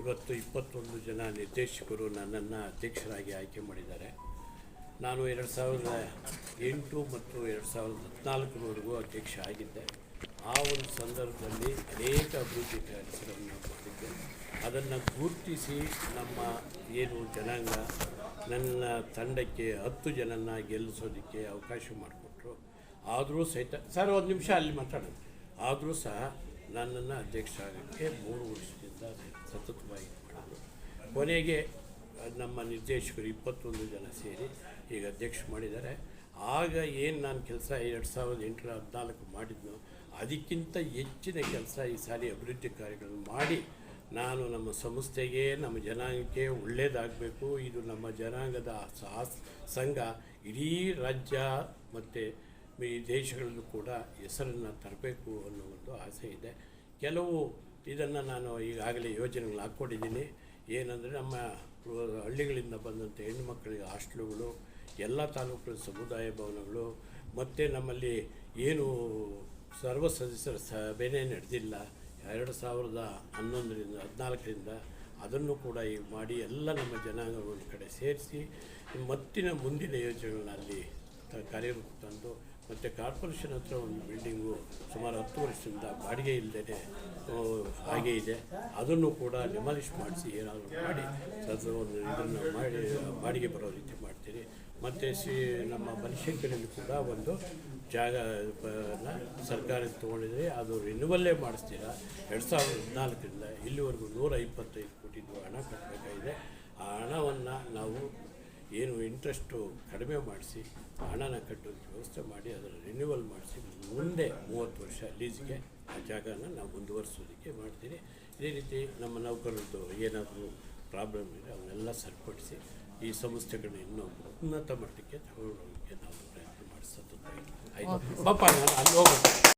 ಇವತ್ತು ಇಪ್ಪತ್ತೊಂದು ಜನ ನಿರ್ದೇಶಕರು ನನ್ನನ್ನು ಅಧ್ಯಕ್ಷರಾಗಿ ಆಯ್ಕೆ ಮಾಡಿದ್ದಾರೆ. ನಾನು ಎರಡು ಸಾವಿರದ ಎಂಟು ಮತ್ತು ಎರಡು ಸಾವಿರದ ಹದಿನಾಲ್ಕರವರೆಗೂ ಅಧ್ಯಕ್ಷ ಆಗಿದ್ದೆ. ಆ ಒಂದು ಸಂದರ್ಭದಲ್ಲಿ ಅನೇಕ ಅಭಿವೃದ್ಧಿ ಕೆಲಸಗಳನ್ನು ಕೊಟ್ಟಿದ್ದೆ ಅದನ್ನು ಗುರುತಿಸಿ ನಮ್ಮ ಏನು ಜನಾಂಗ, ನನ್ನ ತಂಡಕ್ಕೆ ಹತ್ತು ಜನನ ಗೆಲ್ಲಿಸೋದಕ್ಕೆ ಅವಕಾಶ ಮಾಡಿಕೊಟ್ರು. ಆದರೂ ಸಹಿತ, ಸರ್, ಒಂದು ನಿಮಿಷ ಅಲ್ಲಿ ಮಾತಾಡೋದು ಆದರೂ ಸಹ ನನ್ನನ್ನು ಅಧ್ಯಕ್ಷ ಆಗೋಕ್ಕೆ ಮೂರು ವರ್ಷದಿಂದ ಸತತವಾಗಿ ಮಾಡಿದ್ರು ಕೊನೆಗೆ ನಮ್ಮ ನಿರ್ದೇಶಕರು ಇಪ್ಪತ್ತೊಂದು ಜನ ಸೇರಿ ಈಗ ಅಧ್ಯಕ್ಷ ಮಾಡಿದ್ದಾರೆ. ಆಗ ಏನು ನಾನು ಕೆಲಸ ಎರಡು ಸಾವಿರದ ಎಂಟರ ಹದಿನಾಲ್ಕು ಮಾಡಿದ್ನೋ ಅದಕ್ಕಿಂತ ಹೆಚ್ಚಿನ ಕೆಲಸ ಈ ಸಾರಿ ಅಭಿವೃದ್ಧಿ ಕಾರ್ಯಗಳನ್ನು ಮಾಡಿ ನಾನು ನಮ್ಮ ಸಂಸ್ಥೆಗೆ, ನಮ್ಮ ಜನಾಂಗಕ್ಕೆ ಒಳ್ಳೆಯದಾಗಬೇಕು ಇದು ನಮ್ಮ ಜನಾಂಗದ ಸಂಘ ಇಡೀ ರಾಜ್ಯ ಮತ್ತು ಈ ದೇಶಗಳಲ್ಲೂ ಕೂಡ ಹೆಸರನ್ನು ತರಬೇಕು ಅನ್ನೋ ಒಂದು ಆಸೆ ಇದೆ. ಕೆಲವು ಇದನ್ನು ನಾನು ಈಗಾಗಲೇ ಯೋಜನೆಗಳು ಹಾಕ್ಕೊಂಡಿದ್ದೀನಿ. ಏನಂದರೆ ನಮ್ಮ ಹಳ್ಳಿಗಳಿಂದ ಬಂದಂಥ ಹೆಣ್ಣುಮಕ್ಕಳಿಗೆ ಹಾಸ್ಟ್ಲುಗಳು, ಎಲ್ಲ ತಾಲೂಕುಗಳ ಸಮುದಾಯ ಭವನಗಳು, ಮತ್ತು ನಮ್ಮಲ್ಲಿ ಏನು ಸರ್ವ ಸದಸ್ಯರ ಸಭೆನೇ ನಡೆದಿಲ್ಲ. ಎರಡು ಸಾವಿರದ ಹನ್ನೊಂದರಿಂದ ಹದಿನಾಲ್ಕರಿಂದ ಅದನ್ನು ಕೂಡ ಈಗ ಮಾಡಿ ಎಲ್ಲ ನಮ್ಮ ಜನಾಂಗಗಳ ಕಡೆ ಸೇರಿಸಿ ಮತ್ತಿನ ಮುಂದಿನ ಯೋಜನೆಗಳನ್ನ ಅಲ್ಲಿ ಕಾರ್ಯರೂಪ ತಂದು, ಮತ್ತು ಕಾರ್ಪೊರೇಷನ್ ಹತ್ರ ಒಂದು ಬಿಲ್ಡಿಂಗು ಸುಮಾರು ಹತ್ತು ವರ್ಷದಿಂದ ಬಾಡಿಗೆ ಇಲ್ಲದೇ ಹಾಗೆ ಇದೆ. ಅದನ್ನು ಕೂಡ ಡೆಮಾಲಿಷ್ ಮಾಡಿಸಿ ಏನಾದರೂ ಮಾಡಿ ಅದರ ಒಂದು ಇದನ್ನು ಮಾಡಿ, ಬಾಡಿಗೆ ಬರೋ ರೀತಿ ಮಾಡ್ತೀರಿ. ಮತ್ತು ಸಿ, ನಮ್ಮ ಬನಶಂಕರಿಯಲ್ಲಿ ಕೂಡ ಒಂದು ಜಾಗ ಸರ್ಕಾರ ತೊಗೊಂಡಿದ್ರೆ ಅದು ರಿನ್ಯೂವಲ್ಲೇ ಮಾಡಿಸ್ತೀರಾ? ಎರಡು ಸಾವಿರದ ಹದಿನಾಲ್ಕರಿಂದ ಇಲ್ಲಿವರೆಗೂ ನೂರ ಇಪ್ಪತ್ತೈದು ಕೋಟಿದು ಹಣ ಕಟ್ಟಬೇಕಾಗಿದೆ ಆ ಹಣವನ್ನು ನಾವು ಏನು ಇಂಟ್ರೆಸ್ಟು ಕಡಿಮೆ ಮಾಡಿಸಿ ಹಣನ ಕಟ್ಟೋದಕ್ಕೆ ವ್ಯವಸ್ಥೆ ಮಾಡಿ ಅದರ ರಿನ್ಯೂವಲ್ ಮಾಡಿಸಿ ಮುಂದೆ ಮೂವತ್ತು ವರ್ಷ ಲೀಸ್ಗೆ ಆ ಜಾಗನ ನಾವು ಮುಂದುವರಿಸೋದಕ್ಕೆ ಮಾಡ್ತೀನಿ ಇದೇ ರೀತಿ ನಮ್ಮ ನೌಕರರದ್ದು ಏನಾದರೂ ಪ್ರಾಬ್ಲಮ್ ಇದೆ ಅವನ್ನೆಲ್ಲ ಸರಿಪಡಿಸಿ ಈ ಸಂಸ್ಥೆಗಳನ್ನ ಇನ್ನೂ ಉನ್ನತ ಮಟ್ಟಕ್ಕೆ ತಗೊಳ್ಳೋದಕ್ಕೆ ನಾವು ಪ್ರಯತ್ನ ಮಾಡಿಸೋದು ಆಯಿತು. ಪಾಪ ನಾನು ಅಲ್ಲಿ ಹೋಗ್ಬೇಕು